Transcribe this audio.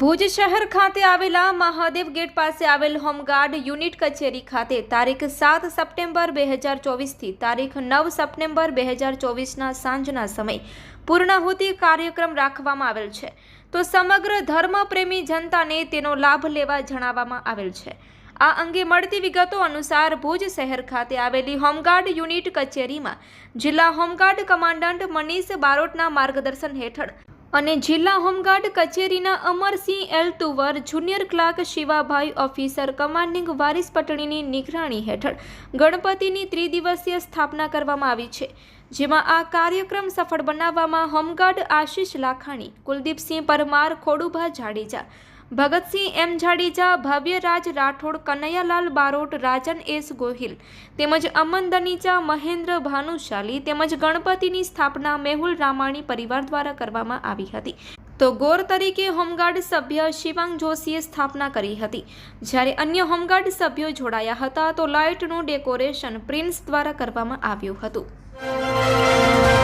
ભુજ શહેર ખાતે આવેલા મહાદેવ ગેટ પાસે આવેલ હોમગાર્ડ યુનિટ કચેરી ખાતે તારીખ સાત સપ્ટેમ્બર બે હજાર ચોવીસથી તારીખ નવ સપ્ટેમ્બર બે હજાર ચોવીસના સાંજના સમય પૂર્ણાહુતિ કાર્યક્રમ રાખવામાં આવેલ છે. તો સમગ્ર ધર્મપ્રેમી જનતાને તેનો લાભ લેવા જણાવવામાં આવેલ છે. આ અંગે મળતી વિગતો અનુસાર ભુજ શહેર ખાતે આવેલી હોમગાર્ડ યુનિટ કચેરીમાં જિલ્લા હોમગાર્ડ કમાન્ડન્ટ મનીષ બારોટના માર્ગદર્શન હેઠળ અને જિલ્લા હોમગાર્ડ કચેરીના Amarsinh L Tuvar, junior clerk Shivabhai officer, commanding Waris પટણીની નિગરાણી હેઠળ ગણપતિની ત્રિદિવસીય સ્થાપના કરવામાં આવી છે, જેમાં આ કાર્યક્રમ સફળ બનાવવામાં home guard Ashish Lakhani, Kuldeepsinh Parmar, Khodubha Jadeja Bhagatsinh M Jadeja, Bhavyaraj Rathod, Kanaiyalal Barot, Rajan S Gohil તેમજ અમન દનીચા, મહેન્દ્ર ભાનુશાલી તેમજ ગણપતિની સ્થાપના મેહુલ રામાણી પરિવાર દ્વારા કરવામાં આવી હતી. તો ગોર તરીકે હોમગાર્ડ સભ્ય શિવાંગ જોશીએ સ્થાપના કરી હતી. જ્યારે અન્ય હોમગાર્ડ સભ્યો જોડાયા હતા તો લાઇટનું ડેકોરેશન પ્રિન્સ દ્વારા કરવામાં આવ્યું હતું.